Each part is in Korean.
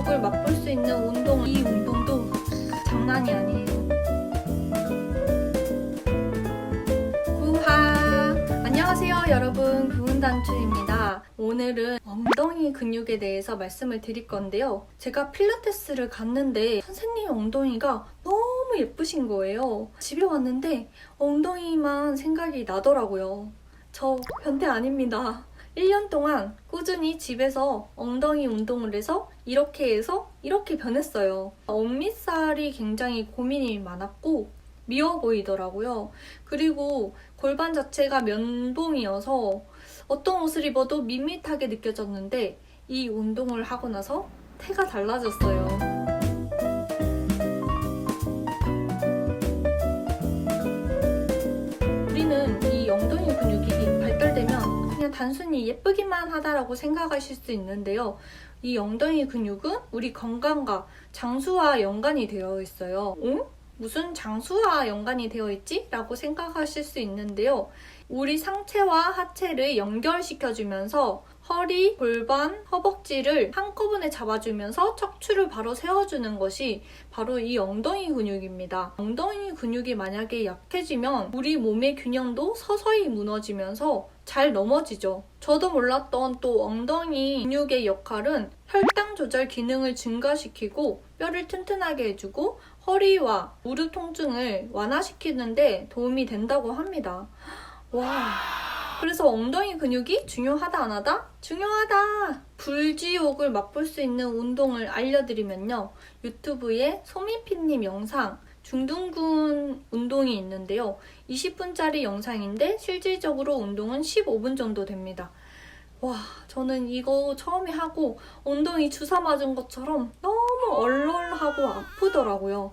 불지옥을 맛볼 수 있는 운동, 이 운동도 장난이 아니에요. 구하! 안녕하세요, 여러분. 구운단추입니다. 오늘은 엉덩이 근육에 대해서 말씀을 드릴 건데요. 제가 필라테스를 갔는데 선생님 엉덩이가 너무 예쁘신 거예요. 집에 왔는데 엉덩이만 생각이 나더라고요. 저 변태 아닙니다. 1년 동안 꾸준히 집에서 엉덩이 운동을 해서 이렇게 해서 이렇게 변했어요. 엄밑살이 굉장히 고민이 많았고 미워 보이더라고요. 그리고 골반 자체가 면봉이어서 어떤 옷을 입어도 밋밋하게 느껴졌는데 이 운동을 하고 나서 태가 달라졌어요. 그냥 단순히 예쁘기만 하다라고 생각하실 수 있는데요. 이 엉덩이 근육은 우리 건강과 장수와 연관이 되어 있어요. 응? 무슨 장수와 연관이 되어 있지? 라고 생각하실 수 있는데요. 우리 상체와 하체를 연결시켜주면서 허리, 골반, 허벅지를 한꺼번에 잡아주면서 척추를 바로 세워주는 것이 바로 이 엉덩이 근육입니다. 엉덩이 근육이 만약에 약해지면 우리 몸의 균형도 서서히 무너지면서 잘 넘어지죠. 저도 몰랐던 또 엉덩이 근육의 역할은 혈당 조절 기능을 증가시키고 뼈를 튼튼하게 해주고 허리와 무릎 통증을 완화시키는데 도움이 된다고 합니다. 와. 그래서 엉덩이 근육이 중요하다 안 하다? 중요하다! 불지옥을 맛볼 수 있는 운동을 알려드리면요. 유튜브에 소미피님 영상 중둔근 운동이 있는데요. 20분짜리 영상인데 실질적으로 운동은 15분 정도 됩니다. 와, 저는 이거 처음에 하고 엉덩이 주사 맞은 것처럼 너무 얼얼하고 아프더라고요.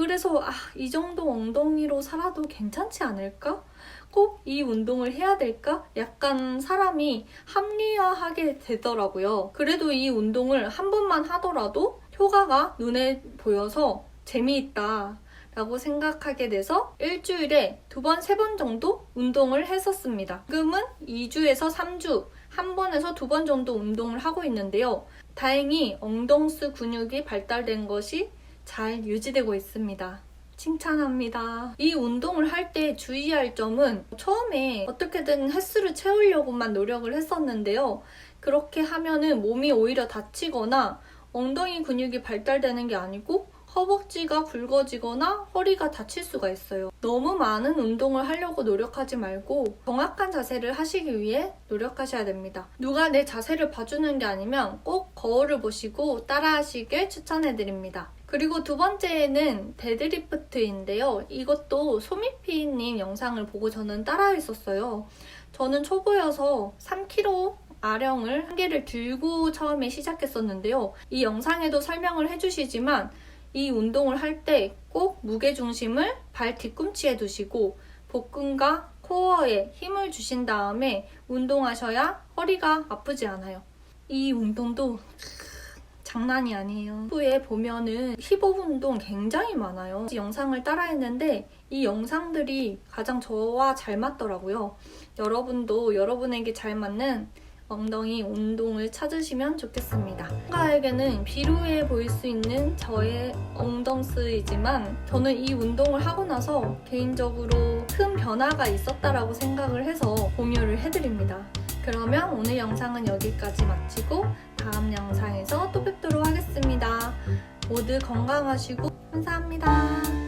그래서 아, 이 정도 엉덩이로 살아도 괜찮지 않을까? 꼭 이 운동을 해야 될까? 약간 사람이 합리화하게 되더라고요. 그래도 이 운동을 한 번만 하더라도 효과가 눈에 보여서 재미있다. 라고 생각하게 돼서 일주일에 두 번, 세 번 정도 운동을 했었습니다. 지금은 2주에서 3주, 한 번에서 두 번 정도 운동을 하고 있는데요. 다행히 엉덩스 근육이 발달된 것이 잘 유지되고 있습니다. 칭찬합니다. 이 운동을 할 때 주의할 점은 처음에 어떻게든 횟수를 채우려고만 노력을 했었는데요. 그렇게 하면은 몸이 오히려 다치거나 엉덩이 근육이 발달되는 게 아니고 허벅지가 굵어지거나 허리가 다칠 수가 있어요. 너무 많은 운동을 하려고 노력하지 말고 정확한 자세를 하시기 위해 노력하셔야 됩니다. 누가 내 자세를 봐주는 게 아니면 꼭 거울을 보시고 따라하시길 추천해드립니다. 그리고 두 번째는 데드리프트인데요. 이것도 소미피님 영상을 보고 저는 따라했었어요. 저는 초보여서 3kg 아령을 한 개를 들고 처음에 시작했었는데요. 이 영상에도 설명을 해주시지만 이 운동을 할 때 꼭 무게 중심을 발 뒤꿈치에 두시고 복근과 코어에 힘을 주신 다음에 운동하셔야 허리가 아프지 않아요. 이 운동도 장난이 아니에요. 후에 보면은 힙업 운동 굉장히 많아요. 영상을 따라했는데 이 영상들이 가장 저와 잘 맞더라고요. 여러분도 여러분에게 잘 맞는 엉덩이 운동을 찾으시면 좋겠습니다. 누가에게는 비루해 보일 수 있는 저의 엉덩스이지만 저는 이 운동을 하고 나서 개인적으로 큰 변화가 있었다라고 생각을 해서 공유를 해드립니다. 그러면 오늘 영상은 여기까지 마치고 다음 영상에서 또 뵙도록 하겠습니다. 모두 건강하시고 감사합니다.